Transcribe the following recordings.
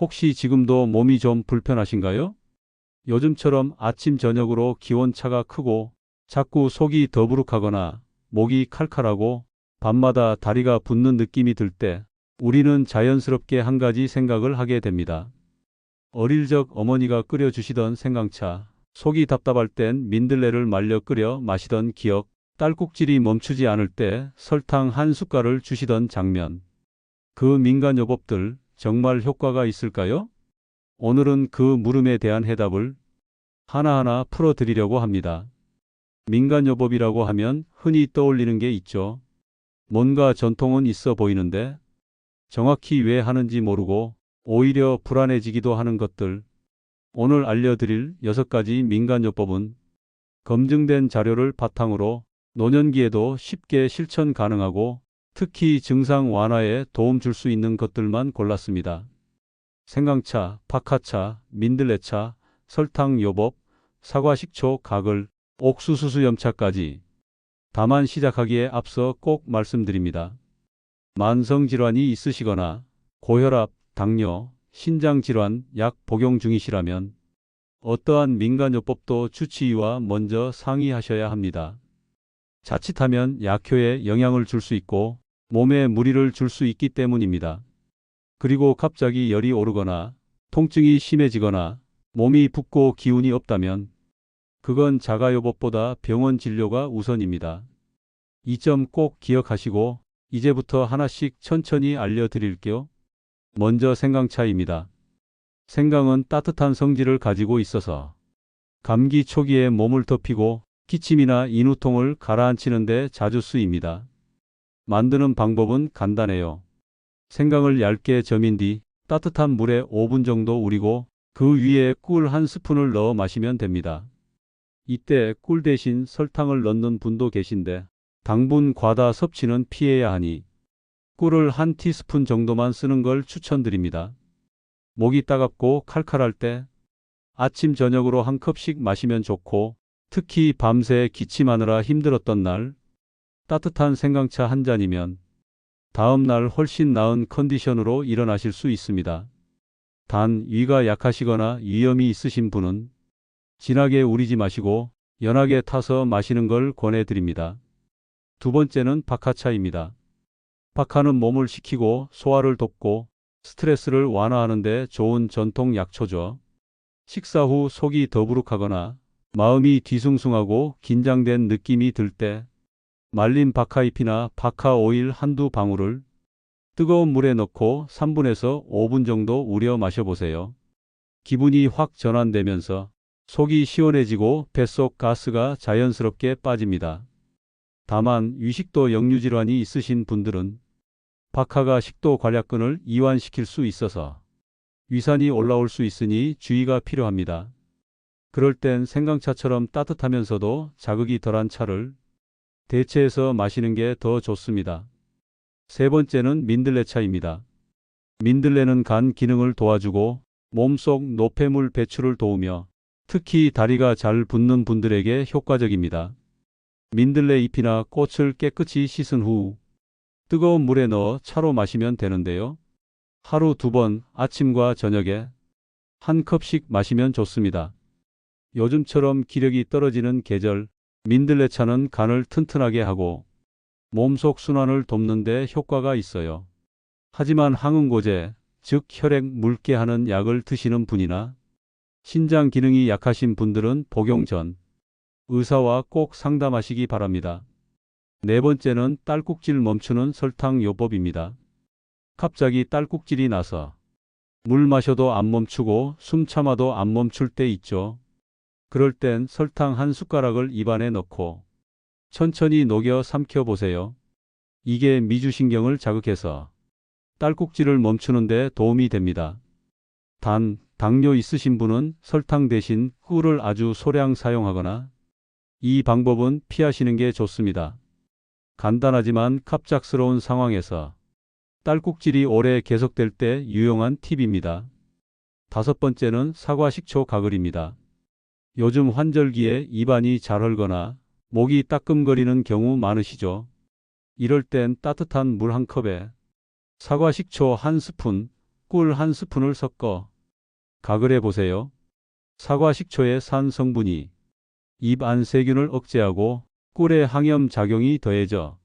혹시 지금도 몸이 좀 불편하신가요? 요즘처럼 아침 저녁으로 기온차가 크고 자꾸 속이 더부룩하거나 목이 칼칼하고 밤마다 다리가 붓는 느낌이 들 때 우리는 자연스럽게 한 가지 생각을 하게 됩니다. 어릴 적 어머니가 끓여주시던 생강차, 속이 답답할 땐 민들레를 말려 끓여 마시던 기억, 딸꾹질이 멈추지 않을 때 설탕 한 숟갈을 주시던 장면. 그 민간요법들 정말 효과가 있을까요? 오늘은 그 물음에 대한 해답을 하나하나 풀어드리려고 합니다. 민간요법이라고 하면 흔히 떠올리는 게 있죠. 뭔가 전통은 있어 보이는데 정확히 왜 하는지 모르고 오히려 불안해지기도 하는 것들. 오늘 알려드릴 여섯 가지 민간요법은 검증된 자료를 바탕으로 노년기에도 쉽게 실천 가능하고 특히 증상 완화에 도움 줄 수 있는 것들만 골랐습니다. 생강차, 박하차, 민들레차, 설탕 요법, 사과 식초 가글, 옥수수수 염차까지. 다만 시작하기에 앞서 꼭 말씀드립니다. 만성 질환이 있으시거나 고혈압, 당뇨, 신장 질환 약 복용 중이시라면 어떠한 민간요법도 주치의와 먼저 상의하셔야 합니다. 자칫하면 약효에 영향을 줄 수 있고 몸에 무리를 줄 수 있기 때문입니다. 그리고 갑자기 열이 오르거나 통증이 심해지거나 몸이 붓고 기운이 없다면 그건 자가요법보다 병원 진료가 우선입니다. 이 점 꼭 기억하시고 이제부터 하나씩 천천히 알려드릴게요. 먼저 생강차입니다. 생강은 따뜻한 성질을 가지고 있어서 감기 초기에 몸을 덮이고 기침이나 인후통을 가라앉히는 데 자주 쓰입니다. 만드는 방법은 간단해요. 생강을 얇게 저민 뒤 따뜻한 물에 5분 정도 우리고 그 위에 꿀 한 스푼을 넣어 마시면 됩니다. 이때 꿀 대신 설탕을 넣는 분도 계신데 당분 과다 섭취는 피해야 하니 꿀을 한 티스푼 정도만 쓰는 걸 추천드립니다. 목이 따갑고 칼칼할 때 아침 저녁으로 한 컵씩 마시면 좋고 특히 밤새 기침하느라 힘들었던 날 따뜻한 생강차 한 잔이면 다음 날 훨씬 나은 컨디션으로 일어나실 수 있습니다. 단 위가 약하시거나 위염이 있으신 분은 진하게 우리지 마시고 연하게 타서 마시는 걸 권해드립니다. 두 번째는 박하차입니다. 박하는 몸을 식히고 소화를 돕고 스트레스를 완화하는 데 좋은 전통 약초죠. 식사 후 속이 더부룩하거나 마음이 뒤숭숭하고 긴장된 느낌이 들 때 말린 박하잎이나 박하 오일 한두 방울을 뜨거운 물에 넣고 3분에서 5분 정도 우려 마셔보세요. 기분이 확 전환되면서 속이 시원해지고 뱃속 가스가 자연스럽게 빠집니다. 다만 위식도 역류질환이 있으신 분들은 박하가 식도 관략근을 이완시킬 수 있어서 위산이 올라올 수 있으니 주의가 필요합니다. 그럴 땐 생강차처럼 따뜻하면서도 자극이 덜한 차를 대체해서 마시는 게 더 좋습니다. 세 번째는 민들레차입니다. 민들레는 간 기능을 도와주고 몸속 노폐물 배출을 도우며 특히 다리가 잘 붓는 분들에게 효과적입니다. 민들레 잎이나 꽃을 깨끗이 씻은 후 뜨거운 물에 넣어 차로 마시면 되는데요. 하루 두 번 아침과 저녁에 한 컵씩 마시면 좋습니다. 요즘처럼 기력이 떨어지는 계절 민들레차는 간을 튼튼하게 하고 몸속 순환을 돕는 데 효과가 있어요. 하지만 항응고제, 즉 혈액 묽게 하는 약을 드시는 분이나 신장 기능이 약하신 분들은 복용 전 의사와 꼭 상담하시기 바랍니다. 네 번째는 딸꾹질 멈추는 설탕 요법입니다. 갑자기 딸꾹질이 나서 물 마셔도 안 멈추고 숨 참아도 안 멈출 때 있죠. 그럴 땐 설탕 한 숟가락을 입안에 넣고 천천히 녹여 삼켜 보세요. 이게 미주신경을 자극해서 딸꾹질을 멈추는 데 도움이 됩니다. 단, 당뇨 있으신 분은 설탕 대신 꿀을 아주 소량 사용하거나 이 방법은 피하시는 게 좋습니다. 간단하지만 갑작스러운 상황에서 딸꾹질이 오래 계속될 때 유용한 팁입니다. 다섯 번째는 사과 식초 가글입니다. 요즘 환절기에 입안이 잘 헐거나 목이 따끔거리는 경우 많으시죠? 이럴 땐 따뜻한 물 한 컵에 사과 식초 한 스푼, 꿀 한 스푼을 섞어 가글 해 보세요. 사과 식초의 산 성분이 입 안 세균을 억제하고 꿀의 항염 작용이 더해져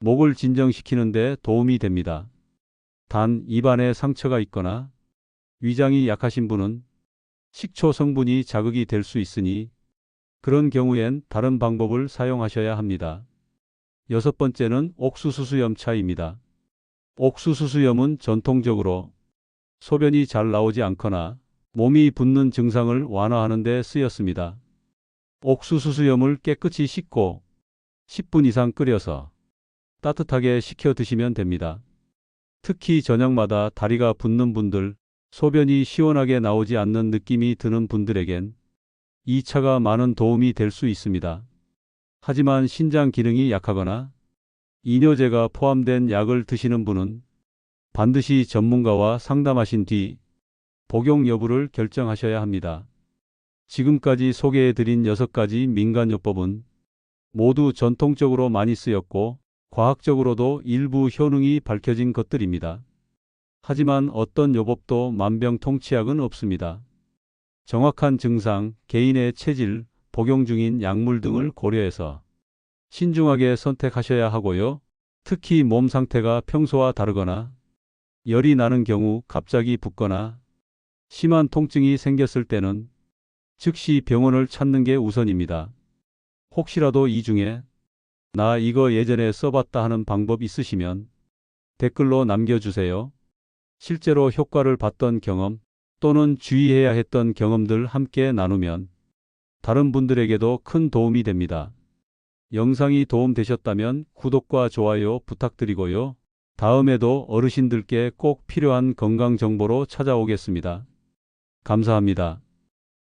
목을 진정시키는 데 도움이 됩니다. 단 입안에 상처가 있거나 위장이 약하신 분은 식초 성분이 자극이 될 수 있으니 그런 경우엔 다른 방법을 사용하셔야 합니다. 여섯 번째는 옥수수수염차입니다. 옥수수수염은 전통적으로 소변이 잘 나오지 않거나 몸이 붓는 증상을 완화하는 데 쓰였습니다. 옥수수수염을 깨끗이 씻고 10분 이상 끓여서 따뜻하게 식혀 드시면 됩니다. 특히 저녁마다 다리가 붓는 분들, 소변이 시원하게 나오지 않는 느낌이 드는 분들에겐 이 차가 많은 도움이 될 수 있습니다. 하지만 신장 기능이 약하거나 이뇨제가 포함된 약을 드시는 분은 반드시 전문가와 상담하신 뒤 복용 여부를 결정하셔야 합니다. 지금까지 소개해드린 6가지 민간요법은 모두 전통적으로 많이 쓰였고 과학적으로도 일부 효능이 밝혀진 것들입니다. 하지만 어떤 요법도 만병통치약은 없습니다. 정확한 증상, 개인의 체질, 복용 중인 약물 등을 고려해서 신중하게 선택하셔야 하고요. 특히 몸 상태가 평소와 다르거나 열이 나는 경우 갑자기 붓거나 심한 통증이 생겼을 때는 즉시 병원을 찾는 게 우선입니다. 혹시라도 이 중에 나 이거 예전에 써봤다 하는 방법 있으시면 댓글로 남겨주세요. 실제로 효과를 봤던 경험 또는 주의해야 했던 경험들 함께 나누면 다른 분들에게도 큰 도움이 됩니다. 영상이 도움되셨다면 구독과 좋아요 부탁드리고요. 다음에도 어르신들께 꼭 필요한 건강 정보로 찾아오겠습니다. 감사합니다.